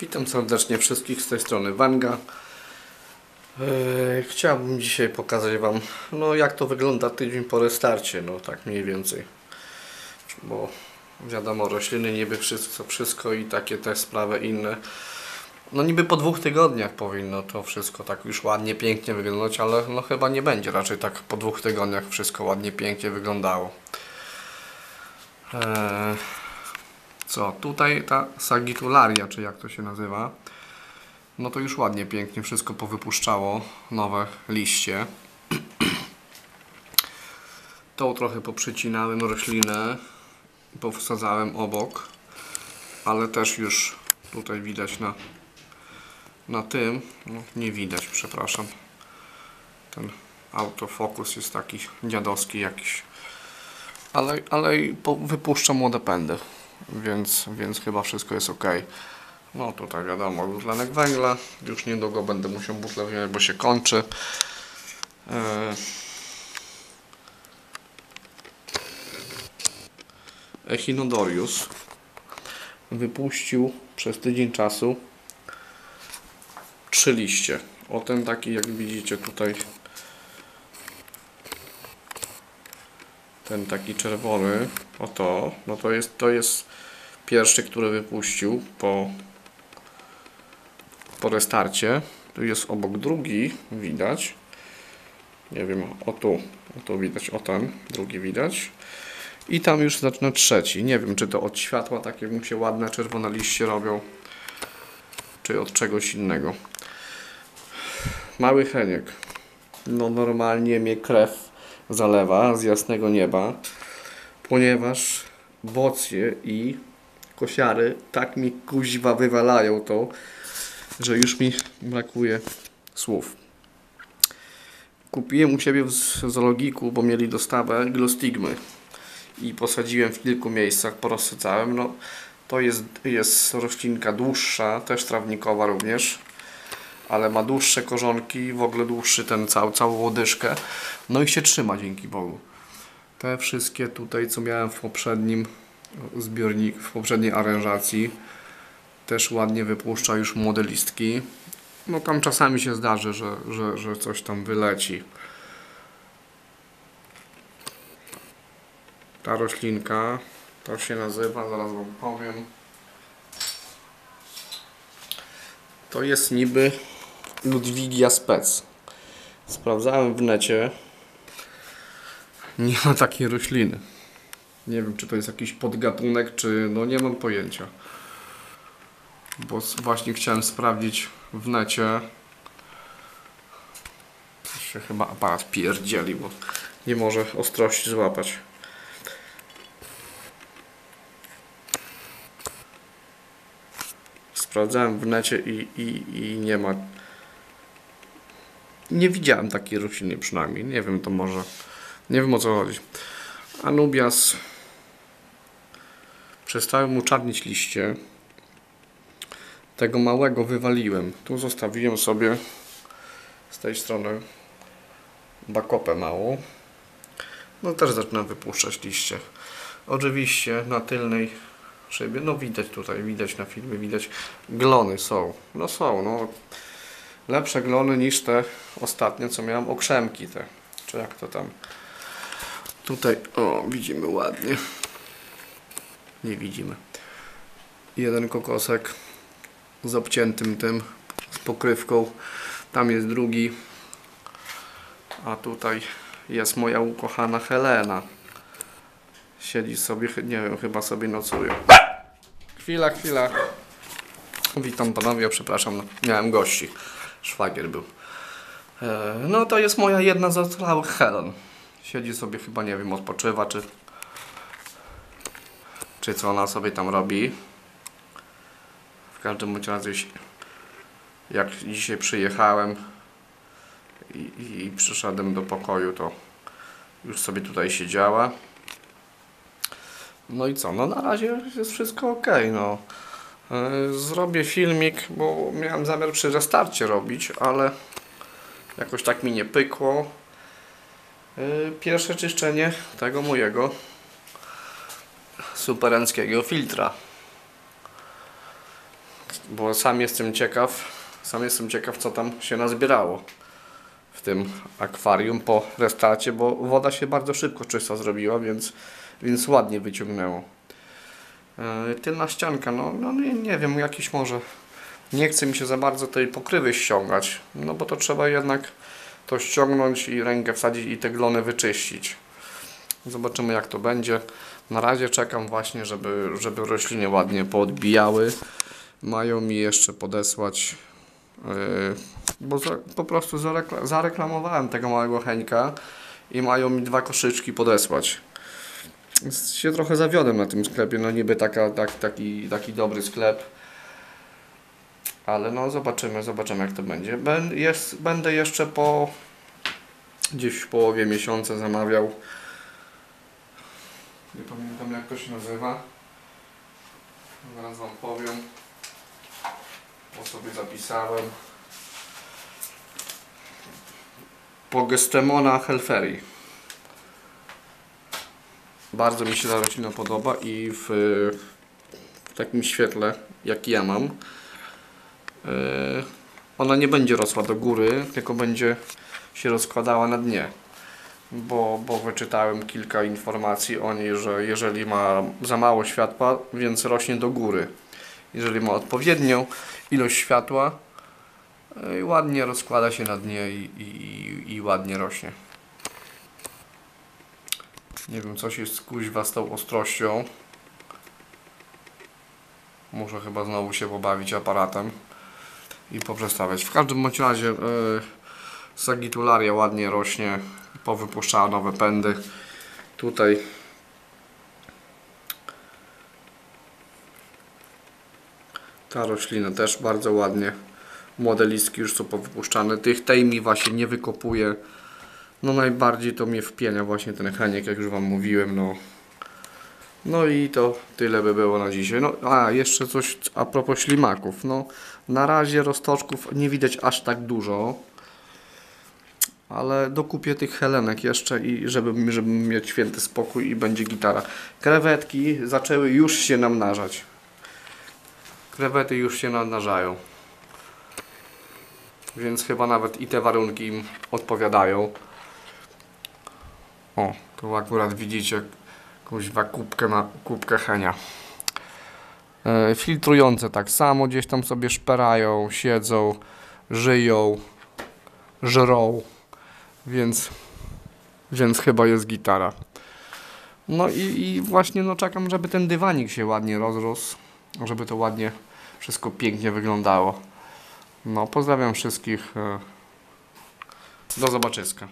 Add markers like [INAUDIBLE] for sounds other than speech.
Witam serdecznie wszystkich z tej strony Wanga. Eee, chciałbym dzisiaj pokazać Wam, no jak to wygląda tydzień po restarcie, no tak mniej więcej. Bo wiadomo, rośliny niby wszystko, wszystko i takie te sprawy inne. No niby po dwóch tygodniach powinno to wszystko tak już ładnie, pięknie wyglądać, ale no chyba nie będzie raczej tak po dwóch tygodniach wszystko ładnie, pięknie wyglądało. Eee, co, tutaj ta sagitularia, czy jak to się nazywa, no to już ładnie, pięknie wszystko powypuszczało, nowe liście. [CLEARS THROAT] Tą trochę poprzecinałem roślinę, powsadzałem obok, ale też już tutaj widać na, na tym, no nie widać, przepraszam, ten autofokus jest taki dziadowski jakiś, ale, ale wypuszcza młode pędy, więc, więc chyba wszystko jest ok. No tutaj wiadomo, dwutlenek węgla, już niedługo będę musiał butlę wyjąć, bo się kończy. Eee, Echinodorius wypuścił przez tydzień czasu trzy liście. O ten taki, jak widzicie tutaj, ten taki czerwony, o to, no to jest, to jest pierwszy, który wypuścił po, po restarcie. Tu jest obok drugi, widać. Nie wiem, o tu, o tu widać, o ten, drugi widać. I tam już zaczyna trzeci. Nie wiem, czy to od światła takie mu się ładne czerwone liście robią, czy od czegoś innego. Mały heniek. No normalnie mnie krew zalewa z jasnego nieba, ponieważ bocje i kosiary tak mi kuźwa wywalają to, że już mi brakuje słów. Kupiłem u siebie w zoologiku, bo mieli dostawę glostigmy i posadziłem w kilku miejscach, porozsycałem. No, to jest, jest roślinka dłuższa, też trawnikowa również, ale ma dłuższe korzonki, w ogóle dłuższy ten cał, całą łodyżkę. No i się trzyma dzięki Bogu. Te wszystkie tutaj, co miałem w poprzednim zbiornik, w poprzedniej aranżacji, też ładnie wypuszcza już młode listki. No tam czasami się zdarzy, że, że, że coś tam wyleci. Ta roślinka, to się nazywa, zaraz Wam powiem. To jest niby Ludwigia spec. Sprawdzałem w necie. Nie ma takiej rośliny. Nie wiem, czy to jest jakiś podgatunek, czy no nie mam pojęcia. Bo właśnie chciałem sprawdzić w necie. Się chyba aparat pierdzieli, bo nie może ostrości złapać. Sprawdzałem w necie i, i, i nie ma. Nie widziałem takiej rośliny przynajmniej. Nie wiem, to może. Nie wiem o co chodzi. Anubias. Przestałem mu czarnić liście. Tego małego wywaliłem. Tu zostawiłem sobie z tej strony bakopę małą. No też zaczynam wypuszczać liście. Oczywiście na tylnej szybie, no widać tutaj, widać na filmie, widać glony są. No są, no lepsze glony niż te ostatnie, co miałem okrzemki te, czy jak to tam. Tutaj, o, widzimy ładnie. Nie widzimy. Jeden kokosek z obciętym tym, z pokrywką. Tam jest drugi. A tutaj jest moja ukochana Helena. Siedzi sobie, nie wiem, chyba sobie nocuje. Chwila, chwila. Witam panowie, przepraszam, no, miałem gości. Szwagier był. E, No to jest moja jedna z ocalałych Helen. Siedzi sobie chyba, nie wiem, odpoczywa, czy czy co ona sobie tam robi. W każdym bądź razie, jak dzisiaj przyjechałem i, i, przyszedłem do pokoju, to już sobie tutaj siedziała. No i co? No na razie jest wszystko ok. No. Yy, Zrobię filmik, bo miałem zamiar przy restarcie robić, ale jakoś tak mi nie pykło. Yy, Pierwsze czyszczenie tego mojego superenckiego filtra. bo sam jestem ciekaw, sam jestem ciekaw, co tam się nazbierało w tym akwarium po restarcie, bo woda się bardzo szybko czysta zrobiła, więc, więc ładnie wyciągnęło. Yy, tylna ścianka, no, no nie, nie wiem, jakiś może nie chce mi się za bardzo tej pokrywy ściągać, no bo to trzeba jednak to ściągnąć i rękę wsadzić i te glony wyczyścić. Zobaczymy jak to będzie. Na razie czekam właśnie, żeby, żeby rośliny ładnie poodbijały. Mają mi jeszcze podesłać, yy, bo za, po prostu zarekla, zareklamowałem tego małego Heńka i mają mi dwa koszyczki podesłać. Się trochę zawiodłem na tym sklepie, no niby taka, tak, taki, taki dobry sklep. Ale no zobaczymy, zobaczymy jak to będzie. Ben, jest, będę jeszcze po gdzieś w połowie miesiąca zamawiał. Nie pamiętam jak to się nazywa. Zaraz wam powiem. Bo sobie zapisałem. Pogestemona helferi. Bardzo mi się ta roślina podoba i w, w takim świetle jak ja mam Yy, ona nie będzie rosła do góry, tylko będzie się rozkładała na dnie. Bo, bo wyczytałem kilka informacji o niej, że jeżeli ma za mało światła, więc rośnie do góry. Jeżeli ma odpowiednią ilość światła, yy, ładnie rozkłada się na dnie i, i, i ładnie rośnie. Nie wiem, coś jest kuźwa z tą ostrością. Muszę chyba znowu się pobawić aparatem i poprzestawiać. W każdym bądź razie yy, Sagitularia ładnie rośnie, powypuszczała nowe pędy. Tutaj ta roślina też bardzo ładnie. Młode listki już są powypuszczane. Tych tej mi właśnie nie wykopuje. No najbardziej to mnie wpienia właśnie ten heniek, jak już Wam mówiłem. No, no i to tyle by było na dzisiaj. No, a jeszcze coś a propos ślimaków. No, na razie roztoczków nie widać aż tak dużo. Ale dokupię tych helenek jeszcze i żeby, żeby mieć święty spokój i będzie gitara. Krewetki zaczęły już się namnażać. Krewety już się namnażają. Więc chyba nawet i te warunki im odpowiadają. O, tu akurat widzicie kuźwa kubkę na kubkę henia. E, filtrujące tak samo gdzieś tam sobie szperają, siedzą, żyją, żrą, więc, więc chyba jest gitara. No i, i właśnie no czekam, żeby ten dywanik się ładnie rozrósł, żeby to ładnie wszystko pięknie wyglądało. No pozdrawiam wszystkich. e, Do zobaczyska.